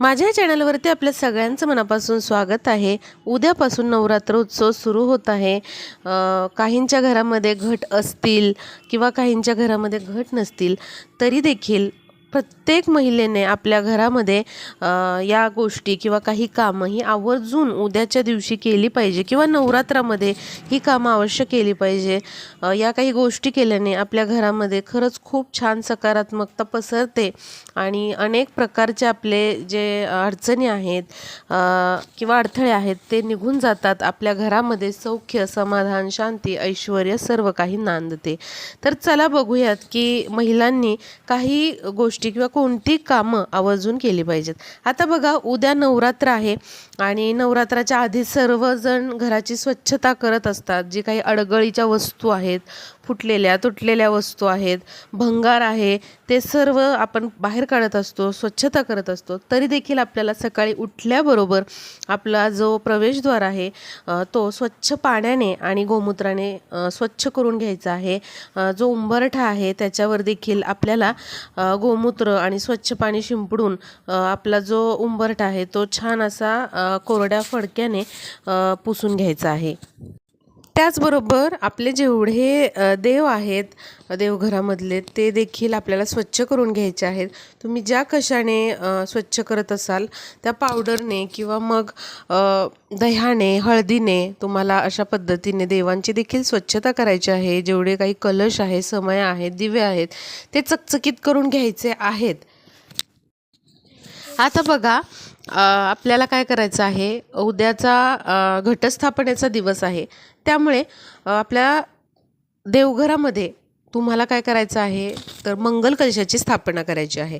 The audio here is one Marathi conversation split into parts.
माझ्या चॅनलवरती आपल्या सगळ्यांचं मनापासून स्वागत आहे. उद्यापासून नवरात्र उत्सव सुरू होत आहे. काहींच्या घरामध्ये घट असतील किंवा काहींच्या घरामध्ये घट नसतील तरी देखील प्रत्येक महिलेने आपल्या घरामध्ये या गोष्टी किंवा काही कामं ही आवर्जून उद्याच्या दिवशी केली पाहिजे किंवा नवरात्रामध्ये ही कामं अवश्य केली पाहिजे. या काही गोष्टी केल्याने आपल्या घरामध्ये खरंच खूप छान सकारात्मकता पसरते आणि अनेक प्रकारचे आपले जे अडचणी आहेत किंवा अडथळे आहेत ते निघून जातात. आपल्या घरामध्ये सौख्य समाधान शांती ऐश्वर सर्व काही नांदते. तर चला बघूयात की महिलांनी काही गोष्टी किंवा कोणती कामं आवर्जून केली पाहिजेत. आता बघा उद्या नवरात्र आहे. आणि नवरात्राच्या आधी सर्वजण घराची स्वच्छता करत असतात. जी काही अडगळीच्या वस्तू आहेत फुटलेल्या तुटलेल्या वस्तू आहेत भंगार आहे ते सर्व आपण बाहेर काढत असतो स्वच्छता करत असतो. तरी देखील आपल्याला सकाळी उठल्याबरोबर आपला जो प्रवेशद्वार आहे तो स्वच्छ पाण्याने आणि गोमूत्राने स्वच्छ करून घ्यायचा आहे. जो उंबरठा आहे त्याच्यावर देखील आपल्याला गोमूत्र आणि स्वच्छ पाणी शिंपडून आपला जो उंबरठा आहे तो छान असा कोरड्या फडक्याने पुसून घ्यायचं आहे. त्याचबरोबर आपले जेवढे देव आहेत देवघरामधले ते देखील आपल्याला स्वच्छ करून घ्यायचे आहेत. तुम्ही ज्या कशाने स्वच्छ करत असाल त्या पावडरने किंवा मग दह्याने हळदीने तुम्हाला अशा पद्धतीने देवांची देखील स्वच्छता करायची आहे. जेवढे काही कलश आहे समय आहेत दिवे आहेत ते चकचकीत करून घ्यायचे आहेत. आता बघा आपल्याला काय करायचं आहे? उद्याचा घटस्थापनेचा दिवस आहे. त्यामुळे आपल्या देवघरामध्ये तुम्हाला काय करायचं आहे? तर मंगल कलशाची स्थापना करायची आहे.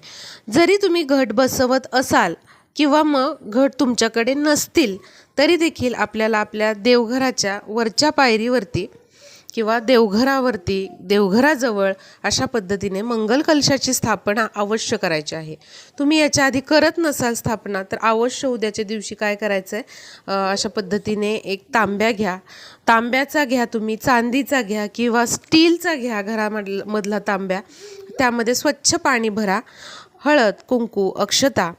जरी तुम्ही घट बसवत असाल किंवा मग घट तुमच्याकडे नसतील तरी देखील आपल्याला आपल्या देवघराच्या वरच्या पायरीवरती किंवा देवघरावरती देवघराजवळ अशा पद्धतीने मंगल कलशाची स्थापना अवश्य करायची आहे. तुम्ही याच्या आधी करत नसाल स्थापना तर अवश्य उद्याच्या दिवशी काय करायचं आहे अशा पद्धतीने एक तांब्या घ्या. तांब्याचा घ्या तुम्ही चांदीचा घ्या किंवा स्टीलचा घ्या घरामधला मधला तांब्या. त्यामध्ये स्वच्छ पाणी भरा. हळद कुंकू अक्षता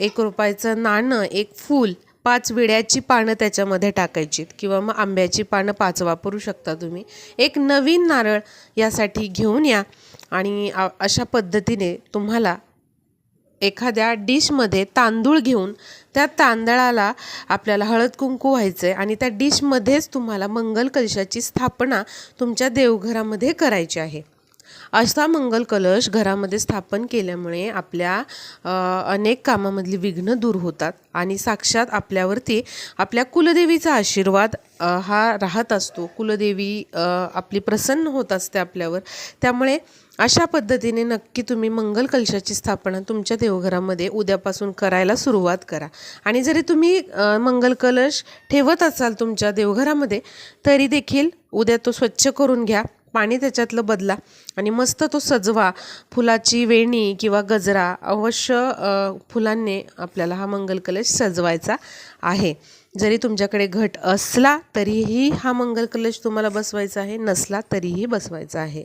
एक रुपयाचं नाणं एक फूल पाच विड्याची पानं त्याच्यामध्ये टाकायची किंवा मग आंब्याची पानं पाच वापरू शकता तुम्ही. एक नवीन नारळ यासाठी घेऊन या आणि अशा पद्धतीने तुम्हाला एखाद्या डिशमध्ये तांदूळ घेऊन त्या तांदळाला आपल्याला हळद कुंकू व्हायचं आहे आणि त्या डिशमध्येच तुम्हाला मंगल कलशाची स्थापना तुमच्या देवघरामध्ये करायची आहे. असा मंगल कलश घरामध्ये स्थापन केल्यामुळे आपल्या अनेक कामामधली विघ्न दूर होतात. आणि साक्षात आपल्यावरती आपल्या कुलदेवीचा आशीर्वाद हा राहत असतो. कुलदेवी आपली प्रसन्न होत असते आपल्यावर. त्यामुळे अशा पद्धतीने नक्की तुम्ही मंगल कलशाची स्थापना तुमच्या देवघरामध्ये उद्यापासून करायला सुरुवात करा. आणि जरी तुम्ही मंगल कलश ठेवत असाल तुमच्या देवघरामध्ये तरी देखील उद्या तो स्वच्छ करून घ्या. पाणी त्याच्यातलं बदला आणि मस्त तो सजवा फुलाची वेणी किंवा गजरा अवश्य फुलांनी आपल्याला हा मंगल कलश सजवायचा आहे. जरी तुमच्याकडे घट असला तरीही हा मंगल कलश तुम्हाला बसवायचा आहे नसला तरीही बसवायचा आहे.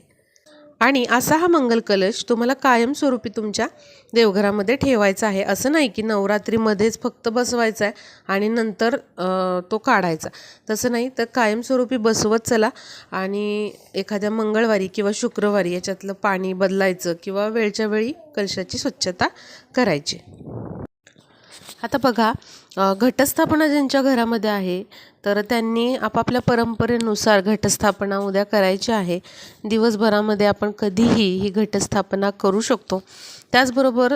आणि असा हा मंगल कलश तुम्हाला कायमस्वरूपी तुमच्या देवघरामध्ये ठेवायचा आहे. असं नाही की नवरात्रीमध्येच फक्त बसवायचा आहे आणि नंतर तो काढायचा. तसं नाही तर कायमस्वरूपी बसवत चला आणि एखाद्या मंगळवारी किंवा शुक्रवारी याच्यातलं पाणी बदलायचं किंवा वेळच्या वेळी कलशाची स्वच्छता करायची. आता बघा घटस्थापना ज्यांच्या घरामध्ये आहे तर त्यांनी आपापल्या परंपरेनुसार घटस्थापना उद्या करायची आहे. दिवसभरामध्ये आपण कधीही ही घटस्थापना करू शकतो. त्याचबरोबर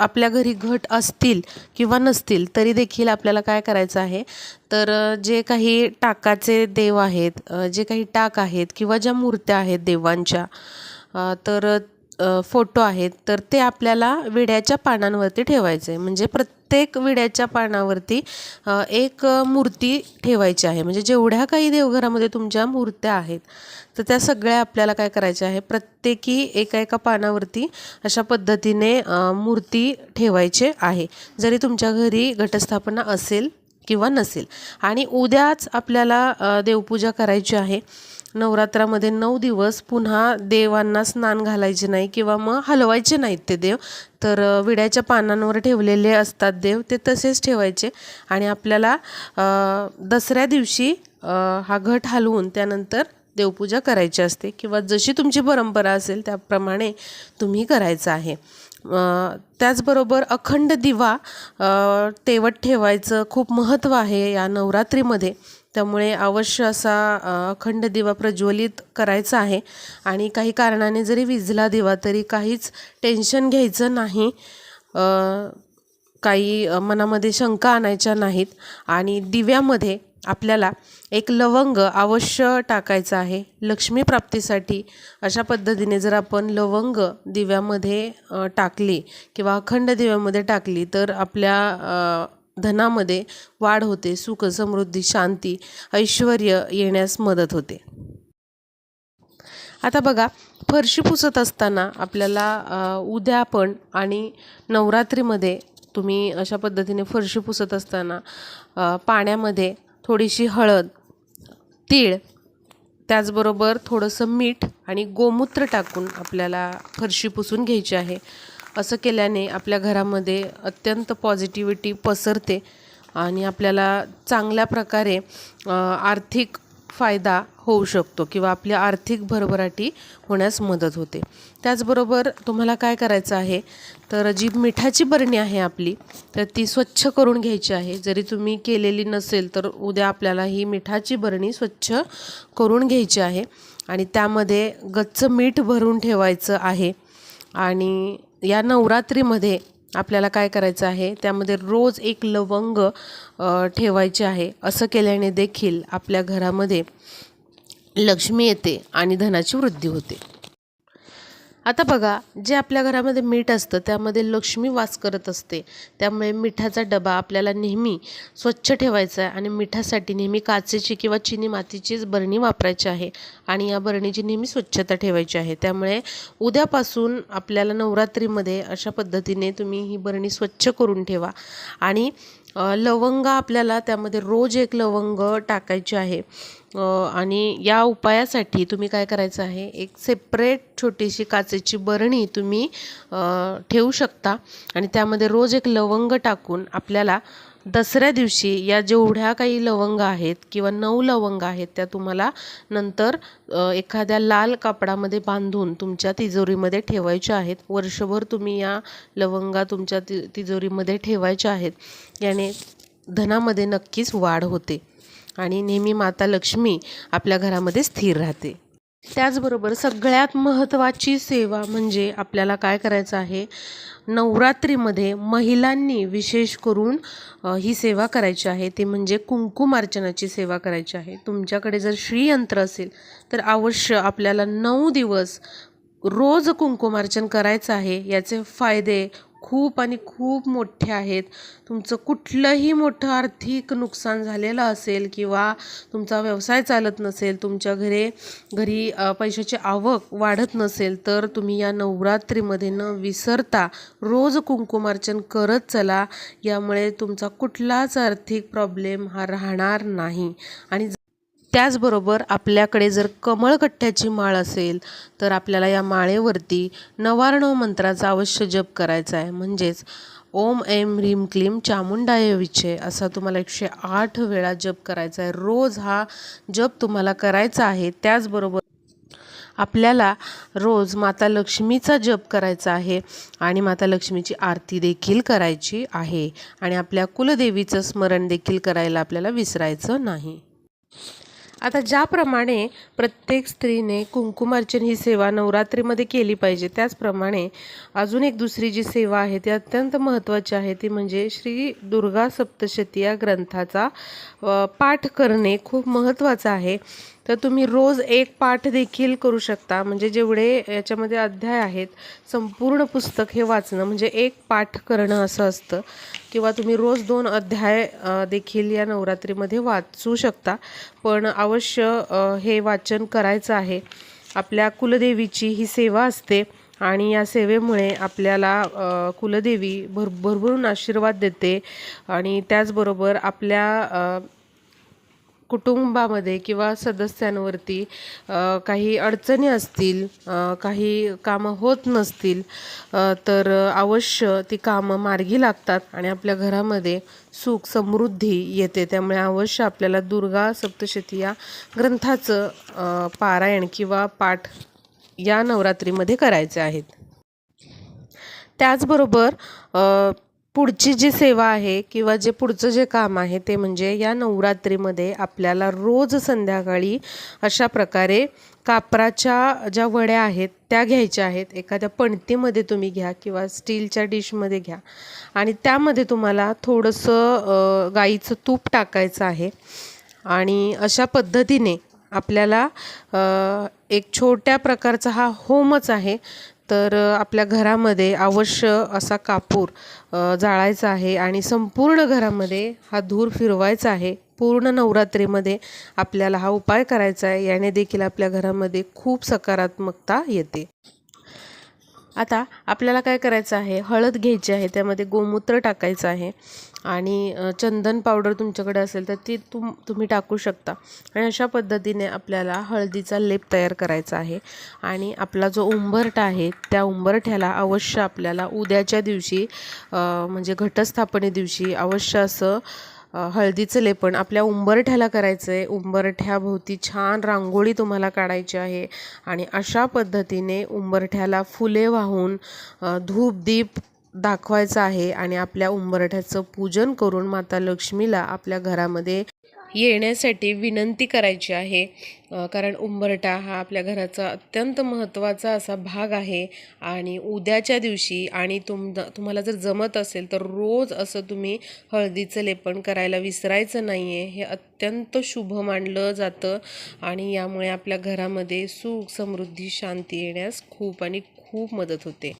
आपल्या घरी घट असतील किंवा नसतील तरी देखील आपल्याला काय करायचं आहे? तर जे काही टाकाचे देव आहेत जे काही टाक आहेत किंवा ज्या मूर्त्या आहेत देवांच्या तर फोटो आहेत तर ते आपल्याला विड्याच्या पानांवरती ठेवायचे. आहे म्हणजे प्रत्येक विड्याच्या पानावरती एक मूर्ती ठेवायची आहे. म्हणजे जेवढ्या काही देवघरामध्ये तुमच्या मूर्त्या आहेत तर त्या सगळ्या आपल्याला काय करायच्या आहे? प्रत्येकी एका एका पानावरती अशा पद्धतीने मूर्ती ठेवायचे आहे. जरी तुमच्या घरी घटस्थापना असेल किंवा नसेल. आणि उद्याच आपल्याला देवपूजा करायची आहे नवरात्रामध्ये नऊ दिवस पुन्हा देवांना स्नान घालायचे नाही किंवा मग हलवायचे नाहीत ते देव. तर विड्याच्या पानांवर ठेवलेले असतात देव ते तसेच ठेवायचे. आणि आपल्याला दसऱ्या दिवशी हा घट हलवून त्यानंतर देवपूजा करायची असते किंवा जशी तुमची परंपरा असेल त्याप्रमाणे तुम्ही करायचं आहे. त्याचबरोबर अखंड दिवा तेवट तेवत ठेवायचं खूप महत्त्व आहे या नवरात्रीमध्ये. त्यामुळे अवश्य असा अखंड दिवा प्रज्वलित करायचा आहे. आणि काही कारणाने जरी विजला दिवा तरी काहीच टेन्शन घ्यायचं नाही. काही मनामध्ये शंका आणायच्या नाहीत. आणि दिव्यामध्ये आपल्याला एक लवंग अवश्य टाकायचं आहे. लक्ष्मी प्राप्तीसाठी अशा पद्धतीने जर आपण लवंग दिव्यामध्ये टाकली किंवा अखंड दिव्यामध्ये टाकली तर आपल्या धनामध्ये वाढ होते सुख समृद्धी शांती ऐश्वर येण्यास मदत होते. आता बघा फरशी पुसत असताना आपल्याला उद्या पण आणि नवरात्रीमध्ये तुम्ही अशा पद्धतीने फरशी पुसत असताना पाण्यामध्ये थोडीशी हळद तीळ त्याचबरोबर थोडंसं मीठ आणि गोमूत्र टाकून आपल्याला फरशी पुसून घ्यायची आहे. असं केल्याने आपल्या घरामध्ये अत्यंत पॉझिटिव्हिटी पसरते आणि आपल्याला चांगल्या प्रकारे आर्थिक फायदा होऊ शकतो किंवा आपली आर्थिक भरभराटी होण्यास मदत होते. त्याचबरोबर तुम्हाला काय करायचं आहे? तर जी मिठाची बरणी आहे आपली तर ती स्वच्छ करून घ्यायची आहे. जरी तुम्ही केलेली नसेल तर उद्या आपल्याला ही मिठाची बरणी स्वच्छ करून घ्यायची आहे आणि त्यामध्ये गच्च मीठ भरून ठेवायचं आहे. आणि या नवरात्रीमध्ये आपल्याला काय करायचं आहे? त्यामध्ये रोज एक लवंग ठेवायचे आहे. असं केल्याने देखील आपल्या घरामध्ये लक्ष्मी येते आणि धनाची वृद्धी होते. आता बघा जे आपल्या घरामध्ये मीठ असतं त्यामध्ये लक्ष्मी वास करत असते. त्यामुळे मिठाचा डबा आपल्याला नेहमी स्वच्छ ठेवायचा आहे आणि मिठासाठी नेहमी काचेची किंवा चिनी मातीचीच बरणी वापरायची आहे आणि या बरणीची नेहमी स्वच्छता ठेवायची आहे. त्यामुळे उद्यापासून आपल्याला नवरात्रीमध्ये अशा पद्धतीने तुम्ही ही बरणी स्वच्छ करून ठेवा आणि लवंग आपल्याला त्यामध्ये रोज एक लवंग टाकायची आहे. आणि या उपायासाठी तुम्ही काय करायचं आहे? एक सेपरेट छोटीशी काचेची बरणी तुम्ही ठेवू शकता. आणि त्यामध्ये रोज एक लवंग टाकून आपल्याला दसऱ्या दिवशी या जेवढ्या काही लवंग आहेत किंवा नऊ लवंग आहेत त्या तुम्हाला नंतर एखाद्या लाल कापडामध्ये बांधून तुमच्या तिजोरीमध्ये ठेवायच्या आहेत. वर्षभर तुम्ही या लवंगा तुमच्या ति तिजोरीमध्ये ठेवायच्या आहेत. याने धनामध्ये नक्कीच वाढ होते आणि नेहमी माता लक्ष्मी आपल्या घरामध्ये स्थिर राहते. त्याचबरोबर सगळ्यात महत्त्वाची सेवा म्हणजे आपल्याला काय करायचं आहे? नवरात्रीमध्ये महिलांनी विशेष करून ही सेवा करायची आहे. ती म्हणजे कुंकुमार्चनाची सेवा करायची आहे. तुमच्याकडे जर श्रीयंत्र असेल तर अवश्य आपल्याला नऊ दिवस रोज कुंकुमार्चन करायचं आहे. याचे फायदे खूप आणि खूप मोठे आहेत. तुमचं कुठलंही मोठं आर्थिक नुकसान झालेलं असेल किंवा तुमचा व्यवसाय चालत नसेल तुमच्या घरी घरी पैशाची आवक वाढत नसेल तर तुम्ही या नवरात्रीमध्ये न विसरता. रोज कुंकुमार्चन करत चला. यामुळे तुमचा कुठलाच आर्थिक प्रॉब्लेम हा राहणार नाही. आणि त्याचबरोबर आपल्याकडे जर कमळकट्ट्याची माळ असेल तर आपल्याला या माळेवरती नवार्णव मंत्राचा अवश्य जप करायचा आहे. म्हणजेच ओम ऐम ह्रीम क्लीम चामुंडाय विचे असा तुम्हाला एकशे आठ वेळा जप करायचा आहे. रोज हा जप तुम्हाला करायचा आहे. त्याचबरोबर आपल्याला रोज माता लक्ष्मीचा जप करायचा आहे आणि माता लक्ष्मीची आरती देखील करायची आहे आणि आपल्या कुलदेवीचं स्मरण देखील करायला आपल्याला विसरायचं नाही. आता ज्याप्रमाणे प्रत्येक स्त्रीने कुंकुमार्चन ही सेवा नवरात्रीमध्ये केली पाहिजे त्याचप्रमाणे अजून एक दुसरी जी सेवा आहे ती अत्यंत महत्त्वाची आहे ती म्हणजे श्री दुर्गा सप्तशती या ग्रंथाचा पाठ करणे खूप महत्त्वाचं आहे. तर तुम्ही रोज एक पाठ देखील करू शकता. म्हणजे जेवढे याच्यामध्ये अध्याय आहेत संपूर्ण पुस्तक हे वाचणं म्हणजे एक पाठ करणं असं असतं. किंवा तुम्ही रोज दोन अध्याय देखील या नवरात्रीमध्ये वाचू शकता. पण अवश्य हे वाचन करायचं आहे. आपल्या कुलदेवीची ही सेवा असते आणि या सेवेमुळे आपल्याला कुलदेवी भर भरभरून आशीर्वाद देते. आणि त्याचबरोबर आपल्या कुटुंबामध्ये किंवा सदस्यांवरती काही अडचणी असतील काही कामं होत नसतील तर अवश्य ती कामं मार्गी लागतात आणि आपल्या घरामध्ये सुख समृद्धी येते. त्यामुळे अवश्य आपल्याला दुर्गा सप्तशती या ग्रंथाचं पारायण किंवा पाठ या नवरात्रीमध्ये करायचे आहेत. त्याचबरोबर पुढची जी सेवा आहे किंवा जे पुढचं जे काम आहे ते म्हणजे या नवरात्रीमध्ये आपल्याला रोज संध्याकाळी अशा प्रकारे कापराच्या ज्या वड्या आहेत त्या घ्यायच्या आहेत. एखाद्या पणतीमध्ये तुम्ही घ्या किंवा स्टीलच्या डिशमध्ये घ्या. आणि त्यामध्ये तुम्हाला थोडंसं गाईचं तूप टाकायचं आहे. आणि अशा पद्धतीने आपल्याला एक छोट्या प्रकारचा हा होमच आहे. तर आपल्या घरामध्ये अवश्य असा कापूर जाळायचा आहे आणि संपूर्ण घरामध्ये हा धूर फिरवायचा आहे. पूर्ण नवरात्रीमध्ये आपल्याला हा उपाय करायचा आहे. याने देखील आपल्या घरामध्ये खूप सकारात्मकता येते. आता आपल्याला काय करायचं आहे? हळद घ्यायची आहे. त्यामध्ये गोमूत्र टाकायचं आहे. आणि चंदन पावडर तुमच्याकडे असेल तर ती तुम तुम्ही टाकू शकता. आणि अशा पद्धतीने आपल्याला हळदीचा लेप तयार करायचा आहे. आणि आपला जो उंबरठा आहे त्या उंबरठ्याला अवश्य आपल्याला उद्याच्या दिवशी म्हणजे घटस्थापने दिवशी अवश्य असं हळदीचं लेपण आपल्या उंबरठ्याला करायचं आहे उंबरठ्याभोवती छान रांगोळी तुम्हाला काढायची आहे. आणि अशा पद्धतीने उंबरठ्याला फुले वाहून धूप दीप दाखवायचा आहे आणि आपल्या उंबरठ्याचं पूजन करून माता लक्ष्मीला आपल्या घरामध्ये येण्यासाठी विनंती करायची आहे. कारण उंबरठा हा आपल्या घराचा अत्यंत महत्त्वाचा असा भाग आहे आणि उद्याच्या दिवशी आणि तुम तुम्हाला जर जमत असेल तर रोज असं तुम्ही हळदीचं लेपन करायला विसरायचं नाही आहे हे अत्यंत शुभ मानलं जातं आणि यामुळे आपल्या घरामध्ये सुख समृद्धी शांती येण्यास खूप आणि खूप मदत होते.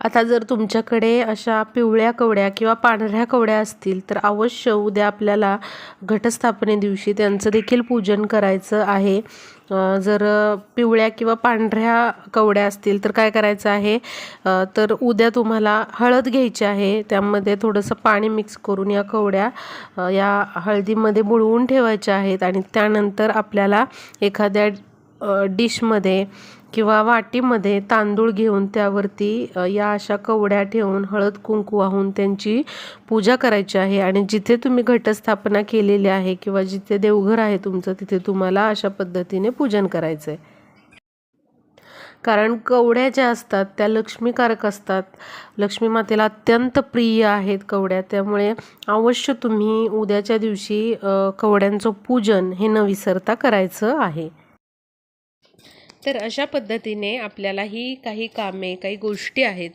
आता जर तुमच्याकडे अशा पिवळ्या कवड्या किंवा पांढऱ्या कवड्या असतील तर अवश्य उद्या आपल्याला घटस्थापने दिवशी त्यांचं देखील पूजन करायचं आहे. जर पिवळ्या किंवा पांढऱ्या कवड्या असतील तर काय करायचं आहे? तर उद्या तुम्हाला हळद घ्यायची आहे. त्यामध्ये थोडंसं पाणी मिक्स करून या कवड्या या हळदीमध्ये बुडवून ठेवायच्या आहेत आणि त्यानंतर आपल्याला एखाद्या डिशमध्ये किंवा वाटीमध्ये तांदूळ घेऊन त्यावरती या अशा कवड्या ठेवून हळद कुंकू वाहून त्यांची पूजा करायची आहे. आणि जिथे तुम्ही घटस्थापना केलेली आहे किंवा जिथे देवघर आहे तुमचं तिथे तुम्हाला अशा पद्धतीने पूजन करायचं आहे कारण कवड्या ज्या असतात त्या लक्ष्मीकारक असतात. लक्ष्मी मातेला अत्यंत प्रिय आहेत कवड्या. त्यामुळे अवश्य तुम्ही उद्याच्या दिवशी कवड्यांचं पूजन हे न विसरता करायचं आहे. तर अशा पद्धतीने आपल्याला ही काही कामे काही गोष्टी आहेत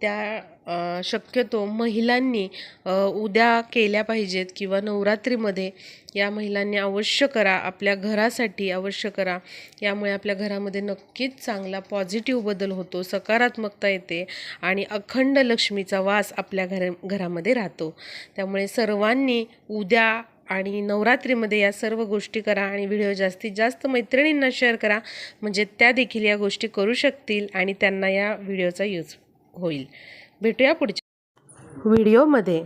त्या शक्यतो महिलांनी उद्या केल्या पाहिजेत किंवा नवरात्रीमध्ये या महिलांनी अवश्य करा आपल्या घरासाठी अवश्य करा. यामुळे आपल्या घरामध्ये नक्कीच चांगला पॉझिटिव्ह बदल होतो सकारात्मकता येते आणि अखंड लक्ष्मीचा वास आपल्या घर घरामध्ये राहतो. त्यामुळे सर्वांनी उद्या आणि नवरात्रीमध्ये या सर्व गोष्टी करा आणि व्हिडिओ जास्तीत जास्त मैत्रिणींना शेअर करा. म्हणजे त्या देखील या गोष्टी करू शकतील आणि त्यांना या व्हिडिओचा यूज होईल. भेटूया पुढच्या व्हिडिओमध्ये.